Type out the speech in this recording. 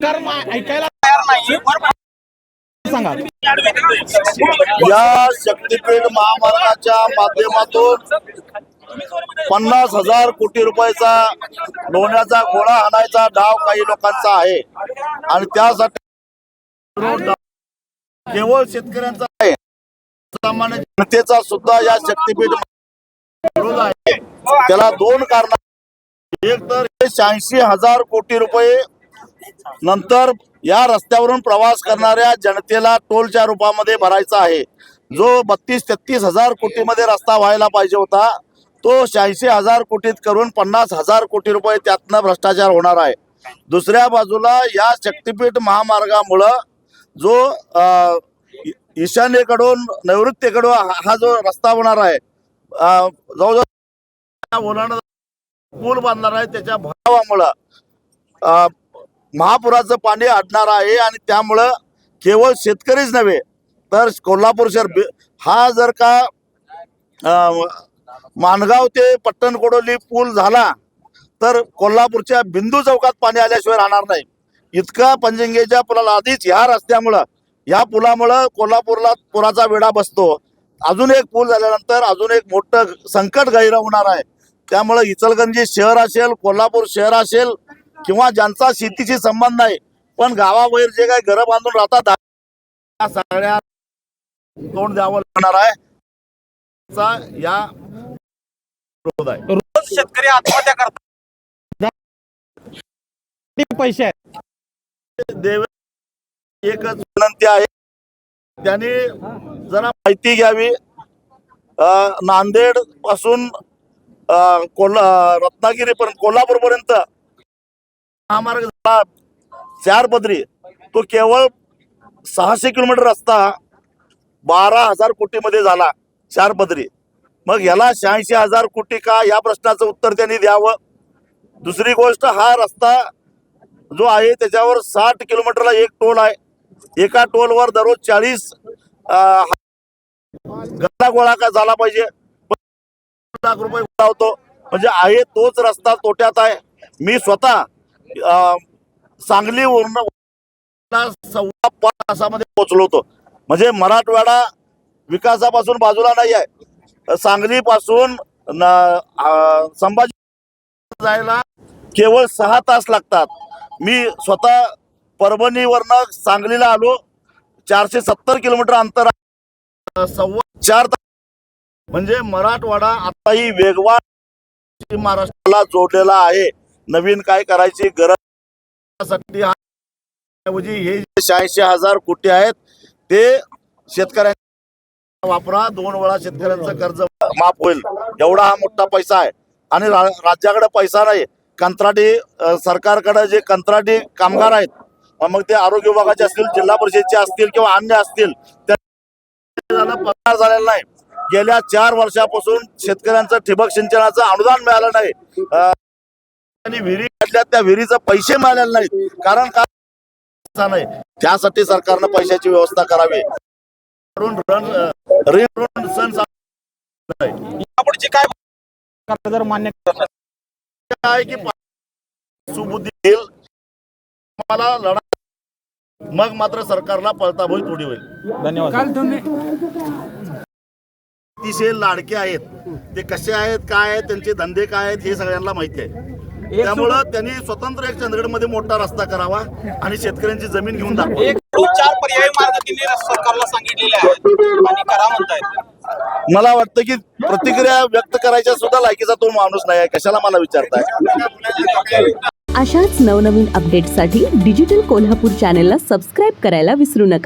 ऐकायला तयार नाही सांगा. या शक्तीपीठ महामार्गाच्या माध्यमातून पन्नास हजार कोटी रुपयाचा लोण्याचा गोळा आणायचा डाव काही लोकांचा आहे. आणि त्यासाठी केवळ शेतकऱ्यांचा आहे. सामान्य जनतेचा सुद्धा या शक्तीपीठ विरोध आहे. त्याला दोन कारण एक तर हे शहाऐंशी हजार कोटी रुपये नंतर या रस्त्यावरून प्रवास करणाऱ्या जनतेला टोलच्या रूपामध्ये भरायचा आहे. जो बत्तीस तेहतीस हजार कोटीमध्ये रस्ता व्हायला पाहिजे होता तो शहाऐंशी हजार कोटीत करून पन्नास हजार कोटी रुपये त्यातनं भ्रष्टाचार होणार आहे. दुसऱ्या बाजूला या शक्तीपीठ महामार्गामुळं जो अं, ईशान्येकडून नैऋत्येकडून हा जो रस्ता होणार आहे जवळजवळ पूल बांधणार आहे त्याच्या भरावामुळं महापुराचं पाणी अडणार आहे आणि त्यामुळं केवळ शेतकरीच नव्हे तर कोल्हापूर शहर हा जर का मानगाव माणगाव ते पट्टण कोडोली पूल झाला तर कोल्हापूरच्या बिंदू चौकात पाणी आल्याशिवाय राहणार नाही. इतका पंजिंगेच्या पुलाला आधीच ह्या रस्त्यामुळं या पुलामुळं कोल्हापूरला पुराचा वेढा बसतो. अजून एक पूल झाल्यानंतर अजून एक मोठं संकट गैर होणार आहे. त्यामुळं इचलगंजी शहर असेल कोल्हापूर शहर असेल किंवा ज्यांचा शेतीशी संबंध आहे पण गावाबाहेर जे काही घरं बांधून राहतात त्या सगळ्या तोंड द्यावं लागणार आहे. या विरोध आहे. रोज शेतकरी आत्महत्या करतात. पैसे आहेत? देव एकच विनंती आहे. त्यांनी जरा माहिती घ्यावी. अं, नांदेडपासून अं, कोल्हा रत्नागिरी पर्यंत कोल्हापूर पर्यंत महामार्ग झाला. चार पदरी तो केवळ सहाशे किलोमीटर रस्ता बारा हजार कोटीमध्ये झाला. चार पदरी मग याला शहाऐंशी हजार कोटी का या प्रश्नाचं उत्तर त्यांनी द्यावं? दुसरी गोष्ट हा रस्ता जो आहे त्याच्यावर साठ किलोमीटरला एक टोल आहे. एका टोलवर दररोज चाळीस गड्डा गोळा का झाला पाहिजे? लाख रुपये होतो. म्हणजे आहे तोच रस्ता तोट्यात आहे. मी स्वतः सांगलीवरून सव्वा पाच तासामध्ये पोहोचलो होतो. म्हणजे मराठवाडा विकासापासून बाजूला नाही आहे. सांगलीपासून संभाजी जायला केवळ सहा तास लागतात. मी स्वतः परभणीवरनं सांगलीला आलो. चारशे सत्तर किलोमीटर अंतर सव्वा चार तास म्हणजे मराठवाडा आताही वेगवान महाराष्ट्राला जोडलेला आहे. नवीन काय करायची गरज ऐवजी हे शहाऐंशी हजार कोटी आहेत ते शेतकऱ्यांना वापरा. दोन वेळा शेतकऱ्यांचं कर्ज माफ होईल. एवढा हा मोठा पैसा आहे. आणि रा- राज्याकडे पैसा नाही. कंत्राटी सरकारकडे जे कंत्राटी कामगार आहेत मग ते आरोग्य विभागाचे असतील जिल्हा परिषदचे असतील किंवा अन्य असतील त्यांना पगार झालेला नाही. गेल्या चार वर्षापासून शेतकऱ्यांचं ठिबक सिंचनाचं अनुदान मिळालं नाही. आणि विहिरी काढल्या त्या विहिरीचं पैसे मिळालेले नाहीत. कारण का पैसा नाही? त्यासाठी सरकारनं पैशाची व्यवस्था करावी. यापुढची काय सरकार जर मान्य काय की सुबुद्धी येईल? मला लढा मग मात्र सरकारला पळताभोई थोडी होईल. धन्यवाद. अतिशय लाडके आहेत. ते कसे आहेत काय आहेत त्यांचे धंदे काय आहेत हे सगळ्यांना माहिती आहे. त्यामुळं त्यांनी स्वतंत्र एक चंदगडमध्ये मोठा रस्ता करावा आणि शेतकऱ्यांची जमीन घेऊन दाखवा. चार पर्यायी मार्ग त्यांनी सरकारला सांगितलेले आहेत. आणि करा म्हणतायत. मला वाटतं की प्रतिक्रिया व्यक्त करायच्या सुद्धा लायकीचा तो माणूस नाही आहे. कशाला मला विचारताय? अशाच नवनवीन अपडेट्ससाठी डिजिटल कोल्हापूर चॅनेलला सबस्क्राईब करायला विसरू नका.